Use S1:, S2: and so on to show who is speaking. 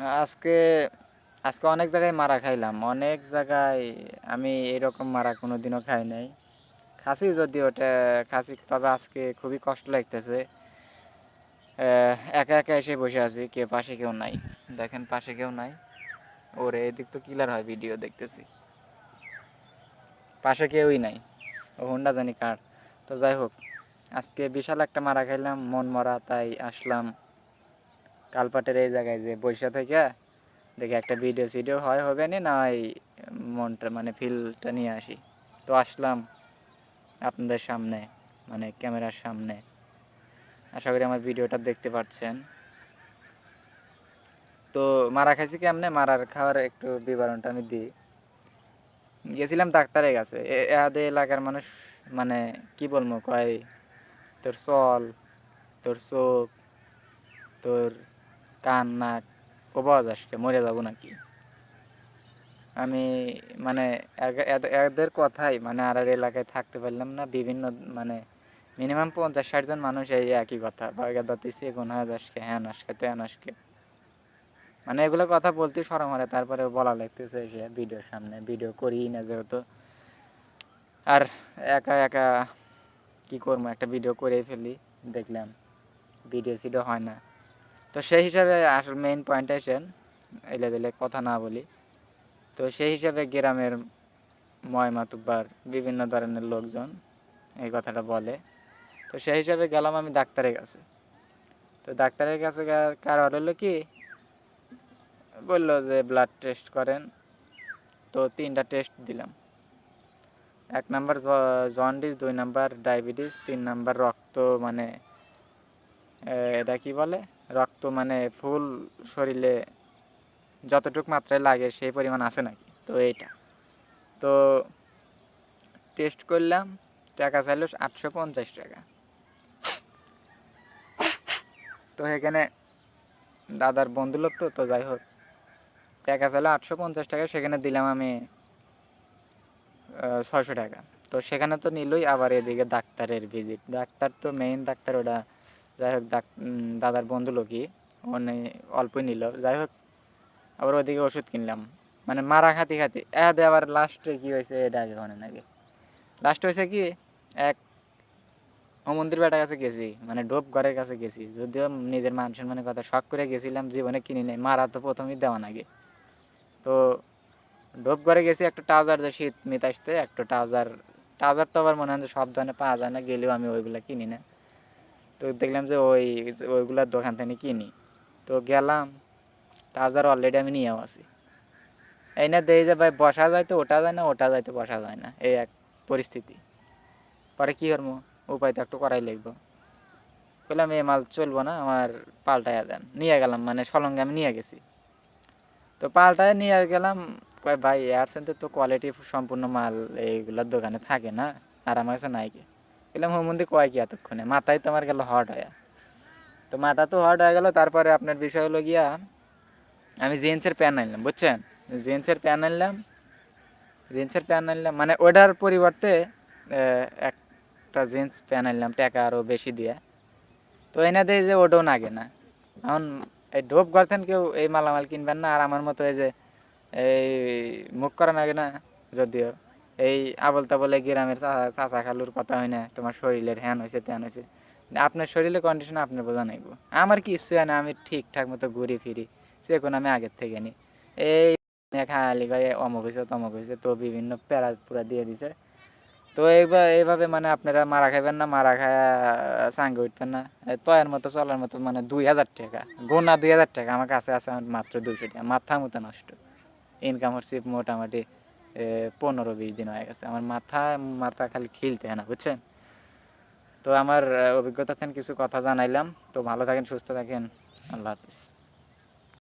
S1: আজকে আজকে অনেক জায়গায় মারা খাইলাম। অনেক জায়গায় আমি এরকম মারা কোনো দিনও খাই নাই। খাসি যদি ওটা খাসি, তবে আজকে খুবই কষ্ট লাগতেছে। একা একা এসে বসে আছি কে পাশে কেউ নাই। দেখেন পাশে কেউ নাই। ওরে, এদিক তো কিলার হয় ভিডিও দেখতেছি। পাশে কেউই নাই। ও হোন্ডা জানি কার। তো যাই হোক, আজকে বিশাল একটা মারা খাইলাম, মন মরা, তাই আসলাম। কালপাটের এই জায়গায় যে বৈশা থেকে দেখে একটা ভিডিও সিডিও হয়, হবে নি? না ওই মনটা মানে ফিলটা নিয়ে আসি। তো আসলাম আপনাদের সামনে মানে ক্যামেরার সামনে। আশা করি আমার ভিডিওটা দেখতে পাচ্ছেন তো মারা খাইছি কেমনে? মারার খাওয়ার একটু বিবরণটা আমি দিই। গেছিলাম ডাক্তারের কাছে। এ- এহাদে এলাকার মানুষ মানে কি বলব, কয়, তোর চল, তোর চোখ, তোর কান, নাক কবাজ আসকে মরে যাব নাকি? আমি মানে এদের কথাই মানে আর এলাকায় থাকতে পারলাম না, বিভিন্ন মানে মিনিমাম পঞ্চাশ ষাট জন মানুষ এই একই কথা বাগেদা তুই সে হাজ আসকে হ্যান আসকে, তেন আসকে। মানে এগুলো কথা বলতে সরম হয় তারপরে বলা লাগতেছে সে ভিডিওর সামনে, ভিডিও করি না যেহেতু। আর একা একা কি করব? একটা ভিডিও করেই ফেলি, দেখলাম ভিডিও সিডিও হয় না। তো সেই হিসাবে আসল মেইন পয়েন্ট আসেন এলে দিলে কথা না বলি। তো সেই হিসাবে গ্রামের ময় মাতুব্বার বিভিন্ন ধরনের লোকজন এই কথাটা বলে। তো সেই হিসাবে গেলাম আমি ডাক্তারের কাছে। তো ডাক্তারের কাছে কারণ হলো কি? বলল যে ব্লাড টেস্ট করেন। তো তিনটা টেস্ট দিলাম। এক নাম্বার জন্ডিস দুই নাম্বার ডায়াবেটিস তিন নাম্বার রক্ত মানে এটা কি বলে? রক্ত মানে ফুল শরীরে যতটুক মাত্রায় লাগে সেই পরিমাণ আছে নাকি? তো এইটা। তো টেস্ট করলাম, টাকা চাইলো আটশো পঞ্চাশ টাকা। তো এখানে দাদার বন্ধু লোক তো তো যাই হোক, টাকা চাইলো আটশো পঞ্চাশ টাকা, সেখানে দিলাম আমি ছয়শো টাকা। তো সেখানে তো নিলই, আবার এদিকে ডাক্তারের ভিজিট ডাক্তার তো মেইন ডাক্তার, ওটা যাই হোক দাদার বন্ধু লোকই মানে অল্পই নিল। যাই হোক, আবার ওদিকে ওষুধ কিনলাম। মানে মারা খাতি খাতি। এদে আবার লাস্টে কি হয়েছে এটা আগে মনে নাকি? লাস্ট হয়েছে কি, এক মন্দির বেটার কাছে গেছি মানে ডোপ ঘরের কাছে গেছি। যদিও নিজের মান সম্মানের কথা শখ করে গেছিলাম, জীবনে কিনি নাই। মারা তো প্রথমেই দেওয়া নাকি তো ডোপ ঘরে গেছি, একটা ট্রাউজার যে শীত মিত আসতে একটা ট্রাউজার ট্রাউজার তো আবার মনে হয় সব ধরনের পাওয়া যায় না, গেলেও আমি ওইগুলা কিনি না। তো দেখলাম যে ওই, ওইগুলার দোকান থেকে কিনি। তো গেলাম, ট্রাউজার অলরেডি আমি নিয়েও আছি। এই না দেই যে ভাই বসা যায় তো, ওটা যায় না, ওটা যায় তো, বসা যায় না, এই এক পরিস্থিতি। পরে কী করব? উপায় তো একটু করাই লাগবো। বললাম এই মাল চলবো না, আমার পাল্টায় দেন। নিয়ে গেলাম মানে সলঙ্গে আমি নিয়ে গেছি। তো পাল্টায় নিয়ে গেলাম, কয়, ভাই এয়ারসেন্সের তো কোয়ালিটি সম্পূর্ণ মাল এইগুলোর দোকানে থাকে না, আর আমার কাছে নাই কি? বললাম হোমন্দি কয় কি এতক্ষণে? মাথায় তো আমার গেল হট হয়ে। তো মাথা তো হট হয়ে গেল, তারপরে আপনার বিষয় হলো গিয়া আমি জিন্সের প্যান্ট আনলাম, বুঝছেন? জিন্সের প্যান্ট আনলাম জিন্সের প্যান্ট আনলাম মানে ওটার পরিবর্তে একটা জিন্স প্যান্ট আনলাম, টাকা আরও বেশি দিয়ে। তো এনে দেয় যে ওটাও নাগে না। এখন এই ডোপ গর্তেন কেউ এই মালামাল কিনবেন না, আর আমার মতো এই যে এই মুখ করা নাগে না, যদিও। এই আবল তাবল গ্রামের চাচা খালুর কথা হয় না, তোমার শরীরের হ্যান হয়েছে ত্যান হয়েছে আপনার শরীরের কন্ডিশন আপনি বোঝা নাইব আমার কি না, আমি ঠিকঠাক মতো ঘুরি ফিরি সে কোনো আমি আগের থেকে নিই এই খালি গায়ে অমুক হয়েছে তমুক হয়েছে তো বিভিন্ন প্যারা পুরা দিয়ে দিছে। তো এইভাবে এইভাবে মানে আপনারা মারা খাইবেন না, মারা খায়া সাঙ্গে উঠবেন না। তয়ের মতো, চলার মতো মানে দুই হাজার টাকা, গোনা দুই হাজার টাকা আমার কাছে আছে আমার মাত্র দুশো টাকা, মাথা মতো নষ্ট। ইনকাম হচ্ছে মোটামুটি পনেরো বিশ দিন হয়ে গেছে। আমার মাথা মাথা খালি খিলতে হয় না, বুঝছেন? তো আমার অভিজ্ঞতা থেকে কিছু কথা জানাইলাম। তো ভালো থাকেন, সুস্থ থাকেন। আল্লাহ হাফিজ।